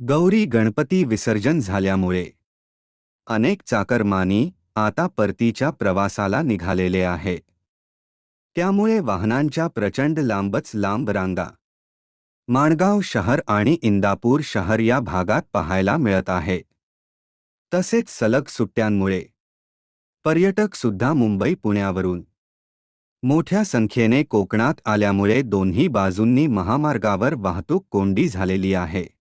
गौरी गणपती विसर्जन झाल्यामुळे. अनेक चाकरमानी आता परतीच्या प्रवासाला निघालेले आहे त्यामुळे वाहनांच्या प्रचंड लांबच लांब रांगा. माणगाव शहर आणि इंदापूर शहर या भागात पाहायला मिळत आहे. तसेच सलग सुट्ट्यांमुळे. पर्यटक सुद्धा मुंबई पुण्यावरून. मोठ्या संख्येने कोकणात आल्यामुळे दोन्ही बाजूंनी महामार्गावर वाहतूक कोंडी झालेली आहे.